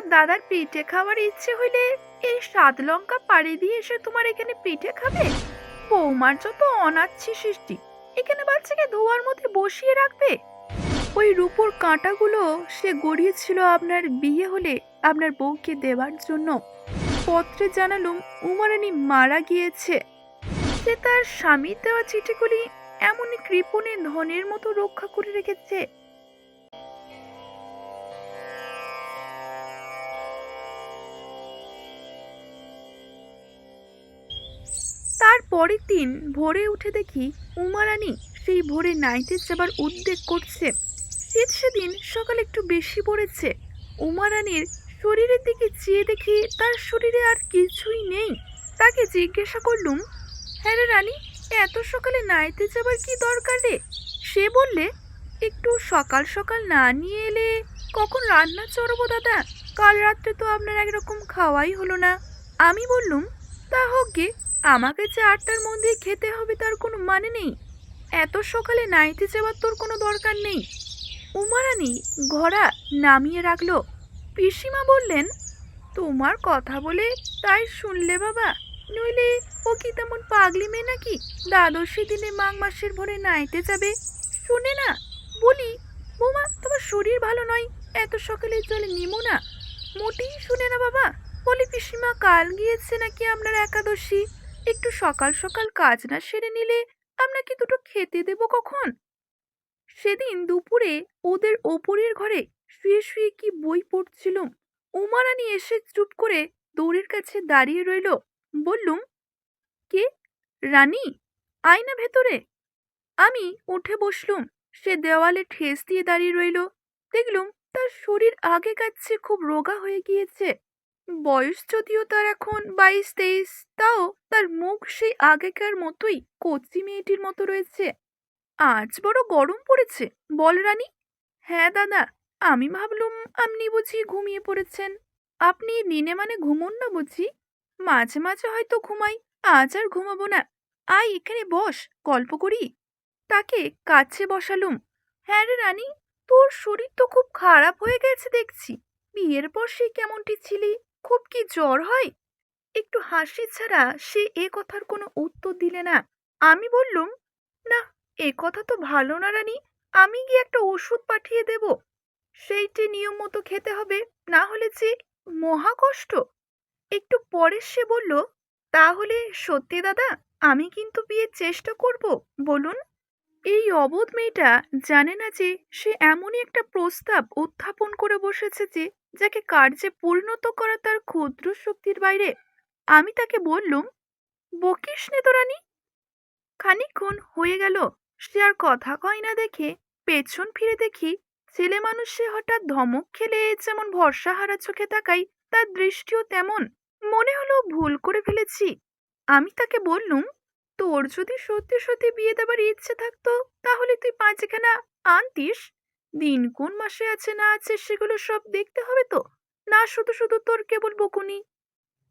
তোমার দাদার পিঠে খাওয়ার ইচ্ছে হইলে এই সাত লঙ্কা পাড়ি দিয়ে এসে তোমার এখানে পিঠে খাবে? বৌমার যত অনাচ্ছি সৃষ্টি, এখানে বাচ্চাকে ধোয়ার মধ্যে বসিয়ে রাখবে? ওই রূপোর কাঁটাগুলো সে গড়িয়েছিল আপনার বিয়ে হলে আপনার বউকে দেওয়ার জন্য। পত্রে জানালুম উমারানি মারা গিয়েছে। সে তার স্বামীর দেওয়া চিঠিগুলি এমনই কৃপণে ধনের মতো রক্ষা করে রেখেছে। তার পরের দিন ভোরে উঠে দেখি উমারানি সেই ভোরে নাইতে যাবার উদ্বেগ করছে। শীত সেদিন সকাল একটু বেশি পড়েছে। উমারানির শরীরের দিকে চেয়ে দেখি তার শরীরে আর কিছুই নেই। তাকে জিজ্ঞাসা করলুম হ্যাঁ রে রানী, এত সকালে নাইতে যাবার কি দরকার রে? সে বললে, একটু সকাল সকাল না নিয়ে এলে কখন রান্না চড়বো দাদা? কাল রাত্রে তো আপনার একরকম খাওয়াই হলো না। আমি বললুম, তা হোক গে আমাকে যে আটটার মধ্যে খেতে হবে তার কোনো মানে নেই। এত সকালে নাইতে যাওয়ার তোর কোনো দরকার নেই। উমারানি ঘোড়া নামিয়ে রাখল। পিসিমা বললেন, তোমার কথা বলে তাই শুনলে বাবা, নইলে ও কি তেমন পাগলি মেয়ে নাকি? দ্বাদশী দিনে মাঘ মাসের ভোরে নাইতে যাবে? শুনে না, বলি, বৌমা, তোমার শরীর ভালো নয়, এত সকালে জলে নিমো না। মোটেই শুনে না বাবা, বলি পিসিমা কাল গিয়েছে নাকি আপনার একাদশী? একটু সকাল সকাল কাজ না সেরে নিলে আপনাকে দুটো খেতে দেব কখন? সেদিন দুপুরে ওদের ওপরের ঘরে শুয়ে শুয়ে কি বই পড়ছিলুম উমারানি এসে চুপ করে দৌড়ের কাছে দাঁড়িয়ে রইল, বললুম, কে? রানী? আয় না ভেতরে। আমি উঠে বসলুম, সে দেওয়ালে ঠেস দিয়ে দাঁড়িয়ে রইল, দেখলুম তার শরীর আগে কাছে খুব রোগা হয়ে গিয়েছে। বয়স যদিও তার এখন বাইশ তেইশ, তাও তার মুখ সেই আগেকার মতোই কচি মেয়েটির মতো রয়েছে। আজ বড় গরম পড়েছে, বল রানী। হ্যাঁ দাদা, আমি ভাবলুম আপনি বুঝি ঘুমিয়ে পড়েছেন। আপনি দিনে মানে ঘুমুন না বুঝি? মাঝে মাঝে হয়তো ঘুমাই, আজ আর ঘুমাবো না। আয় এখানে বস, গল্প করি। তাকে কাছে বসালুম। হ্যাঁ রে রানী, তোর শরীর তো খুব খারাপ হয়ে গেছে দেখছি। বিয়ের পর সে কেমনটি ছিলি? খুব কি জ্বর হয়? একটু হাসি ছাড়া সে এ কথার কোনো উত্তর দিলে না। আমি বললুম, না, এ কথা তো ভালো না রানী, আমি গিয়ে একটা ওষুধ পাঠিয়ে দেব। সেইটি নিয়ম মতো খেতে হবে, না হলে যে মহা কষ্ট। একটু পরে সে বলল, তাহলে সত্যি দাদা, আমি কিন্তু বিয়ের চেষ্টা করব, বলুন। এই অবোধ মেয়েটা জানে না যে সে এমনই একটা প্রস্তাব উত্থাপন করে বসেছে যে যাকে কার্যে পরিণত করা তার ক্ষুদ্র শক্তির বাইরে। আমি তাকে বললুম, বকিস নে তো রানী। খানিকক্ষণ হয়ে গেল। সে আর কথা কয় না দেখে পেছন ফিরে দেখি ছেলে মানুষ সে হঠাৎ ধমক খেলে যেমন ভরসা হারা চোখে তাকাই, তার দৃষ্টিও তেমন। মনে হলো ভুল করে ফেলেছি। আমি তাকে বললুম তোর যদি সত্যি সত্যি বিয়ে দেবার ইচ্ছে থাকতো, তাহলে তুই পাঁচখানা আনতিস? দিন কোন মাসে আছে না আছে সেগুলো সব দেখতে হবে তো? না শুধু শুধু তোর কেবল বকুনি।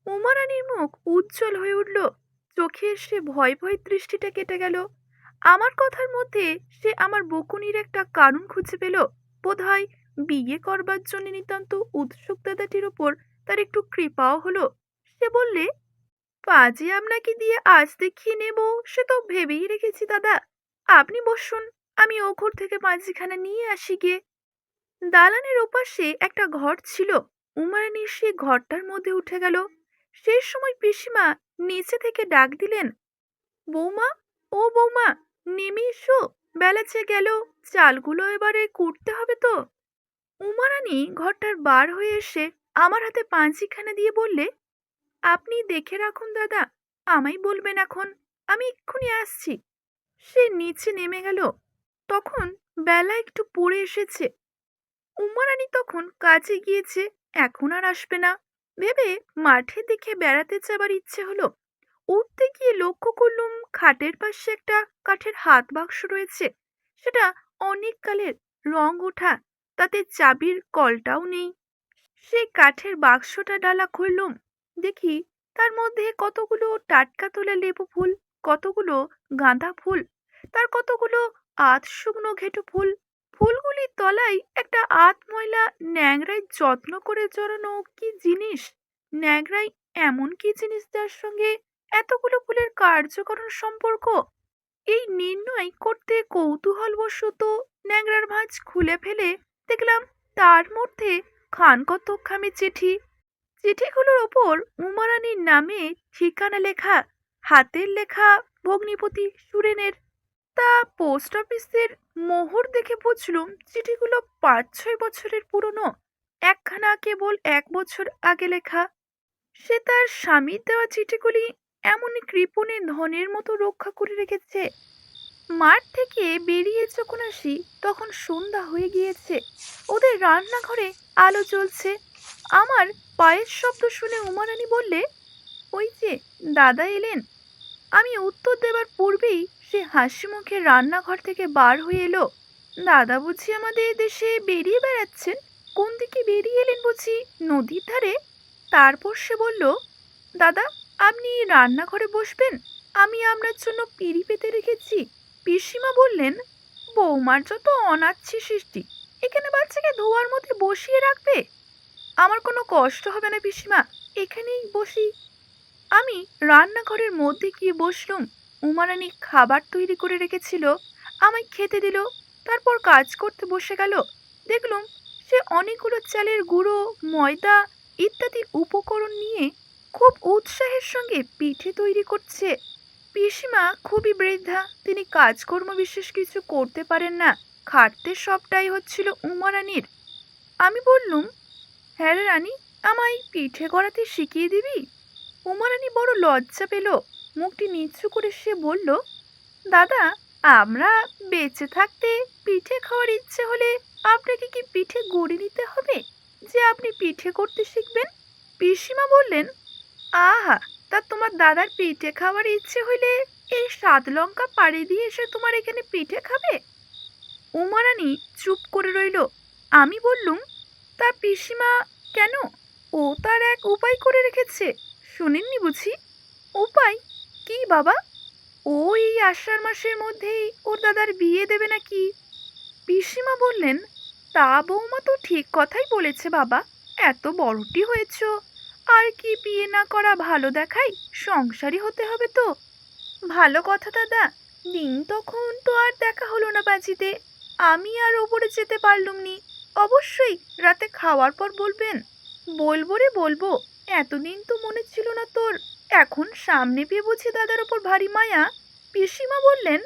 উমারানির মুখ উজ্জ্বল হয়ে উঠল। চোখে সে ভয় ভয় দৃষ্টিটা কেটে গেল। আমার কথার মধ্যে সে আমার বকুনির একটা কারণ খুঁজে পেল। বোধহয় বিয়ে করবার জন্য নিতান্ত উৎসুক দাদাটির ওপর তার একটু কৃপাও হলো। সে বললে পাজি আপনাকে দিয়ে আজ দেখিয়ে নেব, সে তো ভেবেই রেখেছি দাদা। আপনি বসুন, আমি ও ঘর থেকে পাঁজিখানা নিয়ে আসি গিয়ে। দালানের ওপাশে একটা ঘর ছিল। উমারানি সে ঘরটার মধ্যে উঠে গেল। সেই সময় পিসিমা নিচে থেকে ডাক দিলেন, বৌমা, ও বৌমা, নেমে এসো, বেলা যে গেল, চালগুলো এবারে কুটতে হবে তো? উমারানি ঘরটার বার হয়ে এসে আমার হাতে পাঁচিখানা দিয়ে বললে আপনি দেখে রাখুন, দাদা। আমায় বলবেন এখন। আমি এক্ষুনি আসছি। সে নিচে নেমে গেল। তখন বেলা একটু পড়ে এসেছে। উমারানি তখন কাজে গিয়েছে। এখন আর আসবে না। ভেবে মাঠে দেখে বেড়াতে যাবার ইচ্ছে হলো। উঠতে গিয়ে লক্ষ্য করলুম, খাটের পাশে একটা কাঠের হাত বাক্স রয়েছে। সেটা অনেক কালের রং ওঠা। তাতে চাবির কলটাও নেই। সেই কাঠের বাক্সটা ডালা খুললুম। দেখি তার মধ্যে কতগুলো টাটকা তোলা লেবু ফুল, কতগুলো গাঁদা ফুল, তার কতগুলো আধ শুকনো ঘেটু ফুল। ফুলগুলির তলায় একটা আত ময়লা ন্যাংরায় যত্ন করে জড়ানো কি জিনিস? ন্যাংরায় এমন কি জিনিস যার সঙ্গে এতগুলো ফুলের কার্যকরণ সম্পর্ক? এই নির্ণয় করতে কৌতূহলবশত ন্যাংরার ভাঁজ খুলে ফেলে দেখলাম তার মধ্যে খানকতকখামে চিঠি চিঠিগুলোর ওপর উমারানির নামে ঠিকানা লেখা, হাতের লেখা ভগ্নিপতি সুরেনের। তা পোস্ট অফিসের মোহর দেখে বুঝলুম চিঠিগুলো পাঁচ, ছয় বছরের পুরনো, একখানা কেবল এক বছর আগে লেখা। সে তার স্বামীর দেওয়া চিঠিগুলি এমনই কৃপণে ধনের মতো রক্ষা করে রেখেছে। মাঠ থেকে বেরিয়ে যখন আসি, তখন সন্ধ্যা হয়ে গিয়েছে। ওদের রান্নাঘরে আলো জ্বলছে। আমার পায়ের শব্দ শুনে উমারানি বললে, ওই যে দাদা এলেন। আমি উত্তর দেবার পূর্বেই সে হাসি মুখে রান্নাঘর থেকে বার হয়ে এলো। দাদা বুঝি আমাদের দেশে বেরিয়ে বেড়াচ্ছেন? কোন দিকে বেরিয়ে এলেন বুঝি? নদীর ধারে? তারপর সে বলল, দাদা, আপনি রান্নাঘরে বসবেন? আমি আপনার জন্য পিড়ি পেতে রেখেছি। পিসিমা বললেন, বৌমার যত অনাচ্ছি সৃষ্টি, এখানে বাচ্চাকে ধোয়ার মধ্যে বসিয়ে রাখবে? আমার কোনো কষ্ট হবে না পিসিমা, এখানেই বসি। আমি রান্নাঘরের মধ্যে গিয়ে বসলুম। উমারানি খাবার তৈরি করে রেখেছিল, আমায় খেতে দিল, তারপর কাজ করতে বসে গেল। দেখলুম সে অনেকগুলো চালের গুঁড়ো, ময়দা ইত্যাদি উপকরণ নিয়ে খুব উৎসাহের সঙ্গে পিঠে তৈরি করছে। পিসিমা খুবই বৃদ্ধা, তিনি কাজকর্ম বিশেষ কিছু করতে পারেন না। খাটতে সবটাই হচ্ছিল উমারানির। আমি বললুম হ্যাঁ রে রানী, আমায় পিঠে করাতে শিখিয়ে দিবি? উমারানি বড় লজ্জা পেল। মুখটি নিচু করে সে বলল, দাদা, আমরা বেঁচে থাকতে পিঠে খাওয়ার ইচ্ছে হলে আপনাকে কি পিঠে গড়ে নিতে হবে? যে আপনি পিঠে করতে শিখবেন? পিসিমা বললেন, আহা, তা তোমার দাদার পিঠে খাওয়ার ইচ্ছে হইলে এই সাত লঙ্কা পাড়ি দিয়ে এসে তোমার এখানে পিঠে খাবে? উমারানি চুপ করে রইল। আমি বললুম তা পিসিমা কেন? ও তার এক উপায় করে রেখেছে। শোনেননি বুঝি? উপায়? কি বাবা? ও এই আষাঢ় মাসের মধ্যেই ওর দাদার বিয়ে দেবে নাকি? পিসিমা বললেন, তা বৌমা তো ঠিক কথাই বলেছে বাবা। এত বড়টি হয়েছ। আর কি বিয়ে না করা ভালো দেখাই সংসারী হতে হবে তো। ভালো কথা দাদা, দিন তখন তো আর দেখা হলো না বাজিতে। আমি আর ওপরে যেতে পারলুম নি। অবশ্যই, রাতে খাওয়ার পর বলবেন। বলব রে বলব, এতদিন তো মনে ছিল না তোর। এখন সামনে পেয়ে বুঝি দাদার ওপর ভারী মায়া। পিসিমা বললেন,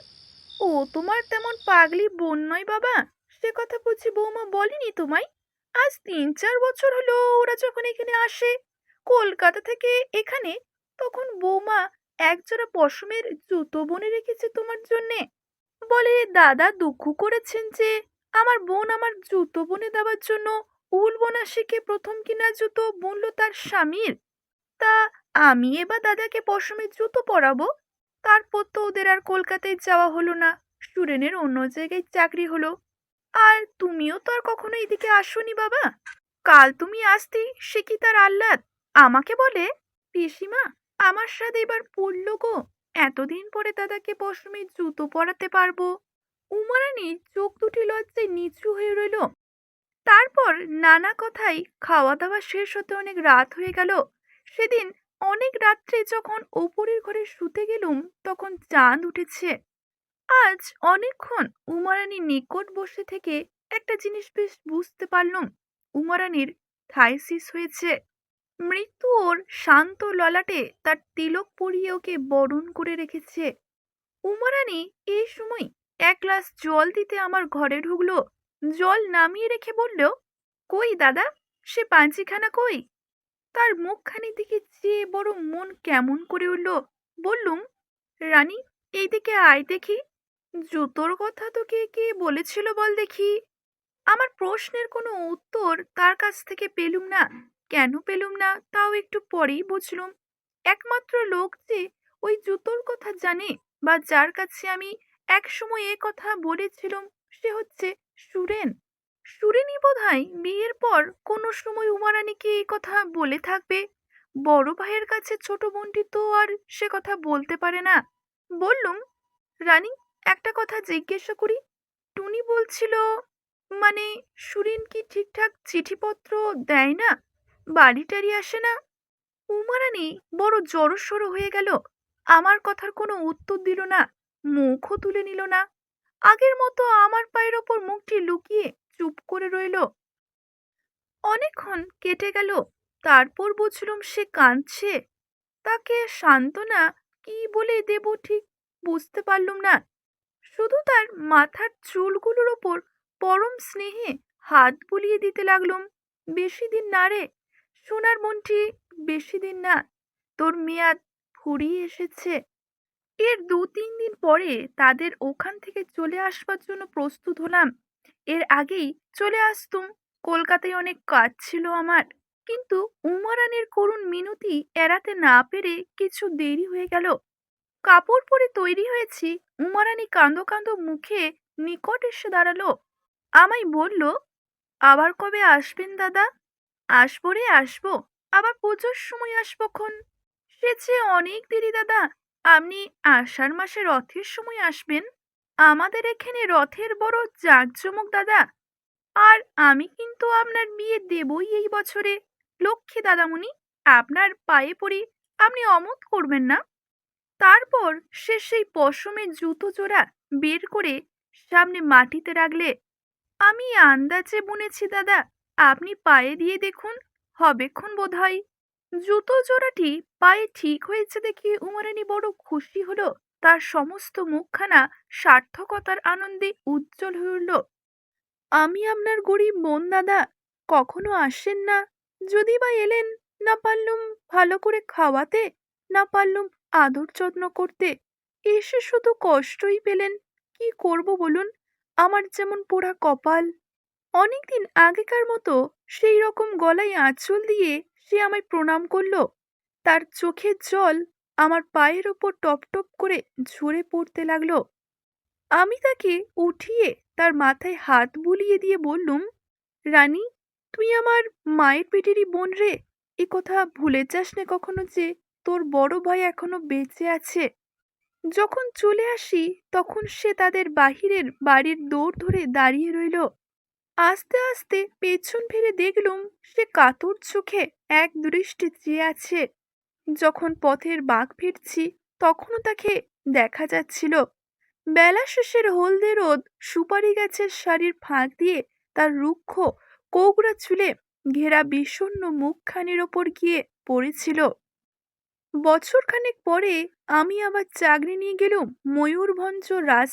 ও তোমার তেমন পাগলি বোন নয় বাবা। সে কথা বুঝি বৌমা বলেনি তোমায়? আজ তিন চার বছর হলো ওরা যখন এখানে আসে, কলকাতা থেকে এখানে, তখন বৌমা একজোড়া পশমের জুতো বনে রেখেছে তোমার জন্যে। বলে, দাদা দুঃখ করেছেন যে আমার বোন আমার জুতো বনে দেওয়ার জন্য উল বোনা শিখে প্রথম কিনা জুতো বুনলো তার স্বামীর। তা আমি এবার দাদাকে পশমের জুতো পরাবো। তারপর তো ওদের আর কলকাতায় যাওয়া হলো না, সুরেনের অন্য জায়গায় চাকরি হলো। আর তুমিও তো আর কখনো এদিকে আসোনি বাবা। কাল তুমি আসতি, সে কি তার আহ্লাদ? আমাকে বলে, পিসিমা, আমার সাথে এবার পড়ল গো। এতদিন পরে দাদাকে পশমের জুতো পরাতে পারব। উমারানি চোখ দুটি লজ্জায় নিচু হয়ে রইল। তারপর নানা কথাই খাওয়া দাওয়া শেষ হতে অনেক রাত হয়ে গেল। সেদিন অনেক রাত্রে যখন ওপরের ঘরে শুতে গেলুম, তখন চাঁদ উঠেছে। আজ অনেকক্ষণ উমারানির নিকট বসে থেকে একটা জিনিস বেশ বুঝতে পারলুম। উমারানির থাইসিস হয়েছে। মৃত্যু ওর শান্ত ললাটে তার তিলক পরিয়ে ওকে বরণ করে রেখেছে। উমারানি এই সময় এক গ্লাস জল দিতে আমার ঘরে ঢুকলো। জল নামিয়ে রেখে বলল, কই দাদা, সে পাঞ্চিখানা কই? তার মুখখানি দিকে চেয়ে বড় মন কেমন করে উঠল। বললুম, রানী, এই দিকে আয় দেখি। জুতোর কথা তোকে কে বলেছিল বল দেখি। আমার প্রশ্নের কোনো উত্তর তার কাছ থেকে পেলুম না। কেন পেলুম না, তাও একটু পরেই বুঝলুম। একমাত্র লোক যে ওই জুতোর কথা জানে বা যার কাছে আমি একসময় এ কথা বলেছিলাম, সে হচ্ছে সুরেন। সুরেনই বোধহয় বিয়ের পর কোনো সময় উমারানিকে এই কথা বলে থাকবে? বড় ভাইয়ের কাছে ছোট বোনটি তো আর সে কথা বলতে পারে না। বললুম, রানী, একটা কথা জিজ্ঞাসা করি। টুনি বলছিল মানে সুরিন কি ঠিকঠাক চিঠিপত্র দেয় না? বাড়ি টাড়ি আসে না? উমারানি বড় জড়সড় হয়ে গেল। আমার কথার কোনো উত্তর দিল না। মুখও তুলে নিল না। আগের মতো আমার পায়ের ওপর মুখটি লুকিয়ে চুপ করে রইল। অনেকক্ষণ কেটে গেল, তারপর বুঝলুম সে কাঁদছে। তাকে সান্ত্বনা কি বলে দেব ঠিক বুঝতে পারলুম না। শুধু তার মাথার চুলগুলোর ওপর পরম স্নেহে হাত বুলিয়ে দিতে লাগলুম, বেশি দিন না রে, সোনার মনটি বেশি দিন না, তোর মেয়াদ ফুরিয়ে এসেছে। এর দু তিন দিন পরে তাদের ওখান থেকে চলে আসবার জন্য প্রস্তুত হলাম। এর আগেই চলে আসতুম। কলকাতায় অনেক কাজ ছিল আমার। কিন্তু উমারানের করুণ মিনতি এড়াতে না পেরে কিছু দেরি হয়ে গেল। কাপড় পরে তৈরি হয়েছি, উমারানি কাঁদো কাঁদো মুখে নিকট এসে দাঁড়াল। আমায় বলল, আবার কবে আসবেন দাদা? আসব রে, আসব। আবার পুজোর সময় আসব খন। সে অনেক দেরি দাদা। আপনি আষাঢ় মাসে রথের সময় আসবেন? আমাদের এখানে রথের বড় জাঁকজমক, দাদা। আর আমি কিন্তু আপনার বিয়ে দেবই এই বছরে, লক্ষ্মী দাদামণি। আপনার পায়ে পড়ি, আপনি অমত করবেন না। তারপর সে সেই পশমের জুতো জোড়া বের করে সামনে মাটিতে রাখলে, আমি আন্দাজে বুনেছি, দাদা। আপনি পায়ে দিয়ে দেখুন, হবেক্ষণ বোধ হয় জুতো জোড়াটি পায়ে ঠিক হয়েছে দেখে উমারানি বড় খুশি হলো। তার সমস্ত মুখখানা সার্থকতার আনন্দে উজ্জ্বল হয়ে উঠল। আমি আপনার গরিব বোন, দাদা। কখনো আসেন না। যদি বা এলেন, না পারলুম ভালো করে খাওয়াতে, না পারলুম আদর যত্ন করতে। এসে শুধু কষ্টই পেলেন। কি করব বলুন? আমার যেমন পোড়া কপাল। অনেকদিন আগেকার মতো সেই রকম গলায় আঁচল দিয়ে সে আমায় প্রণাম করল। তার চোখের জল আমার পায়ের ওপর টপ টপ করে ঝরে পড়তে লাগল। আমি তাকে উঠিয়ে তার মাথায় হাত বুলিয়ে দিয়ে বললুম, রানী, তুই আমার মায়ের পেটেরই বোন রে। এ কথা ভুলে যাস না কখনো যে তোর বড় ভাই এখনও বেঁচে আছে। যখন চলে আসি তখন সে তাদের বাহিরের বাড়ির দৌড় ধরে দাঁড়িয়ে রইল। আস্তে আস্তে পেছন ফিরে দেখলুম সে কাতর চোখে এক দৃষ্টি চেয়ে আছে। যখন পথের বাঘ ফিরছি তখনও তাকে দেখা যাচ্ছিল। বেলা শেষের হলদে রোদ সুপারি গাছের শাড়ির ফাঁক দিয়ে তার রুক্ষ কোগড়া চুলে ঘেরা বিষণ্ণ মুখখানির ওপর গিয়ে পড়েছিল। বছরখানেক পরে আমি আবার চাকরি নিয়ে গেলুম ময়ূরভঞ্জ রাজ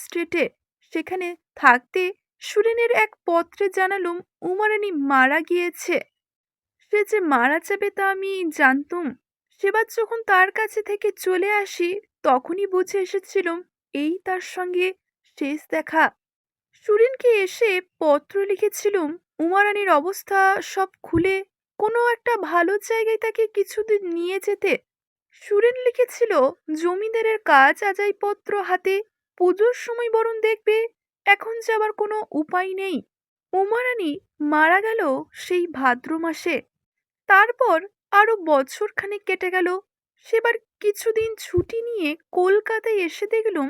সেখানে থাকতে সুরেনের এক পত্রে জানালুম, উমারানি মারা গিয়েছে। সে যে মারা যাবে তা আমি জানতুম। সেবার যখন তার কাছে থেকে চলে আসি, তখনই বুঝে এসেছিলুম, এই তার সঙ্গে শেষ দেখা। সুরিনকে এসে পত্র লিখেছিলুম, উমারানির অবস্থা সব খুলে কোনো একটা ভালো জায়গায় তাকে কিছুদিন নিয়ে যেতে। সুরেন লিখেছিল, জমিদারের কাজ আজাইপত্র হাতে, পুজোর সময় বরং দেখবে এখন যাবার কোনো উপায় নেই। উমারানি মারা গেল সেই ভাদ্র মাসে। তারপর আরও বছরখানেক কেটে গেল। সেবার কিছুদিন ছুটি নিয়ে কলকাতায় এসে দেখলুম,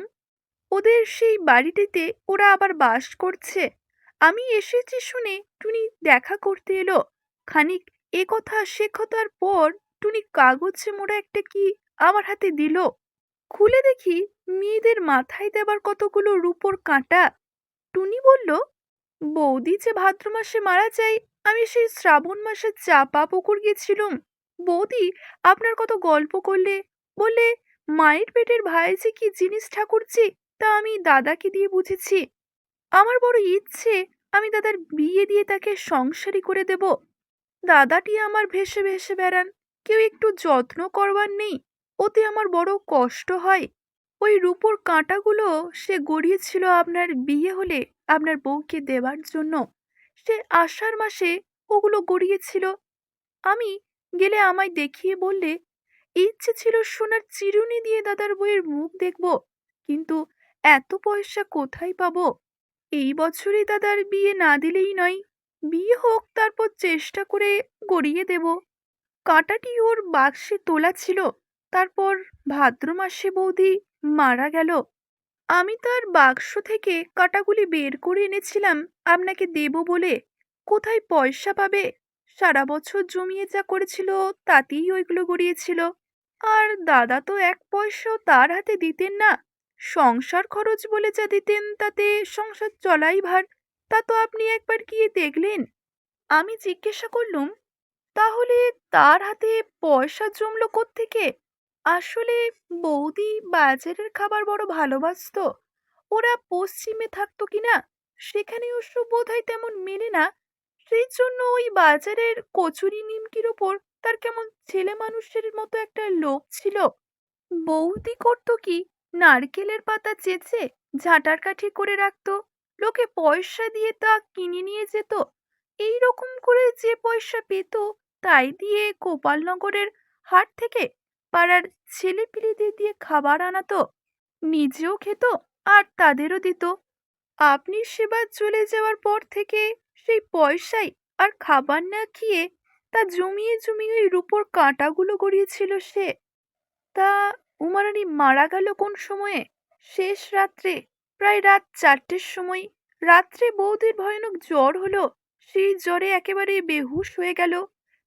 ওদের সেই বাড়িটিতে ওরা আবার বাস করছে। আমি এসেছি শুনে টুনি দেখা করতে এলো। খানিক এ কথা সে কথার পর টুনি কাগজে মোড়া একটা কি আমার হাতে দিল। খুলে দেখি মেয়েদের মাথায় দেবার কতগুলো রূপোর কাঁটা। টুনি বলল, বৌদি যে ভাদ্র মাসে মারা যায়, আমি সেই শ্রাবণ মাসে চাপা পুকুর গেছিলুম। বৌদি, আপনার কত গল্প করলে। বললে, মায়ের পেটের ভাই যে কি জিনিস ঠাকুরজি তা আমি দাদাকে দিয়ে বুঝেছি। আমার বড় ইচ্ছে, আমি দাদার বিয়ে দিয়ে তাকে সংসারী করে দেব। দাদাটি আমার ভেসে ভেসে বেড়ান, কেউ একটু যত্ন করবার নেই, ওতে আমার বড় কষ্ট হয়। ওই রূপোর কাঁটাগুলো সে গড়িয়েছিল আপনার বিয়ে হলে আপনার বউকে দেবার জন্য। সে আষাঢ় মাসে ওগুলো গড়িয়েছিল। আমি গেলে আমায় দেখিয়ে বললে, ইচ্ছে ছিল সোনার চিরুনি দিয়ে দাদার বইয়ের মুখ দেখব, কিন্তু এত পয়সা কোথায় পাব? এই বছরই দাদার বিয়ে না দিলেই নয়। বিয়ে হোক, তারপর চেষ্টা করে গড়িয়ে দেব। কাঁটাটি ওর বাক্সে তোলা ছিল। তারপর ভাদ্র মাসে বৌদি মারা গেল। আমি তার বাক্স থেকে কাটাগুলি বের করে এনেছিলাম, আপনাকে দেব বলে। কোথায় পয়সা পাবে? সারা বছর জমিয়ে যা করেছিল তাতেই ওইগুলো গড়িয়েছিল। আর দাদা তো এক পয়সাও তার হাতে দিতেন না। সংসার খরচ বলে যা দিতেন তাতে সংসার চলাই ভার, তা তো আপনি একবার গিয়ে দেখলেন। আমি জিজ্ঞাসা করলুম, তাহলে তার হাতে পয়সা জমলো থেকে আসলে বৌদি বাজারের খাবার বড় ভালোবাসতো। ওরা পশ্চিমে থাকতো কিনা সেখানে অবশ্য বোধহয় তেমন মেলে না। সেই জন্য ওই বাজারের কচুরি নিমকির ওপর তার কেমন ছেলে মানুষের মতো একটা লোভ ছিল। বৌদি করতো কি, নারকেলের পাতা চেঁচে ঝাঁটার কাঠি করে রাখতো, লোকে পয়সা দিয়ে তা কিনে নিয়ে যেত। এই রকম করে যে পয়সা পেত, তাই দিয়ে গোপালনগরের হাট থেকে পাড়ার ছেলেপিলেদের দিয়ে খাবার আনাতো নিজেও খেত আর তাদেরও দিত। আপনি সেবার চলে যাওয়ার পর থেকে সেই পয়সাই আর খাবার না খেয়ে তা জমিয়ে জমিয়ে ওই রূপোর কাঁটাগুলো গড়িয়েছিল সে। তা উমারানি মারা গেল কোন সময়ে? শেষ রাত্রে, প্রায় রাত চারটের সময়। রাত্রে বৌদির ভয়ানক জ্বর হলো, সেই জ্বরে একেবারে বেহুশ হয়ে গেল।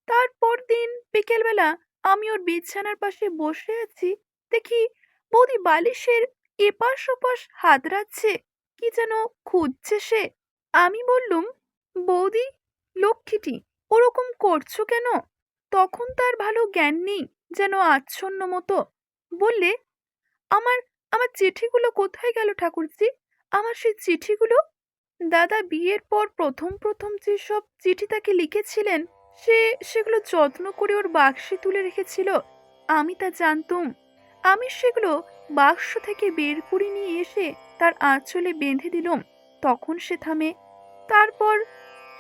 তারপর দিন, বিকেলবেলা আমি ওর বিছানার পাশে বসে আছি, দেখি বৌদি বালিশের এপাশ ওপাশ হাত হাতড়াচ্ছে কি যেন খুঁজছে সে। আমি বললুম, বৌদি, লক্ষ্মীটি, ওরকম করছ কেন? তখন তার ভালো জ্ঞান নেই, যেন আচ্ছন্ন মতো। বললে, আমার আমার চিঠিগুলো কোথায় গেল ঠাকুরজি? আমার সেই চিঠিগুলো? দাদা বিয়ের পর প্রথম প্রথম যেসব চিঠি তাকে লিখেছিলেন সে সেগুলো যত্ন করে ওর বাক্সে তুলে রেখেছিল, আমি তা জানতুম। আমি সেগুলো বাক্স থেকে বের করে নিয়ে এসে তার আঁচলে বেঁধে দিলুম। তখন সে থামে। তারপর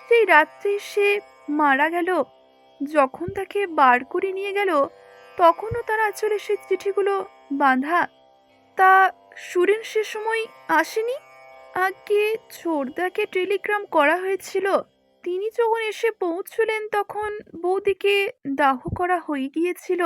সেই রাত্রে সে মারা গেল। যখন তাকে বার করে নিয়ে গেল, তখনও তার আঁচলে সে চিঠিগুলো বাঁধা। তা সুরেন সে সময় আসেনি? আগে ছোড়দাকে টেলিগ্রাম করা হয়েছিল। তিনি যখন এসে পৌঁছলেন তখন বৌদিকে দাহ করা হয়ে গিয়েছিল।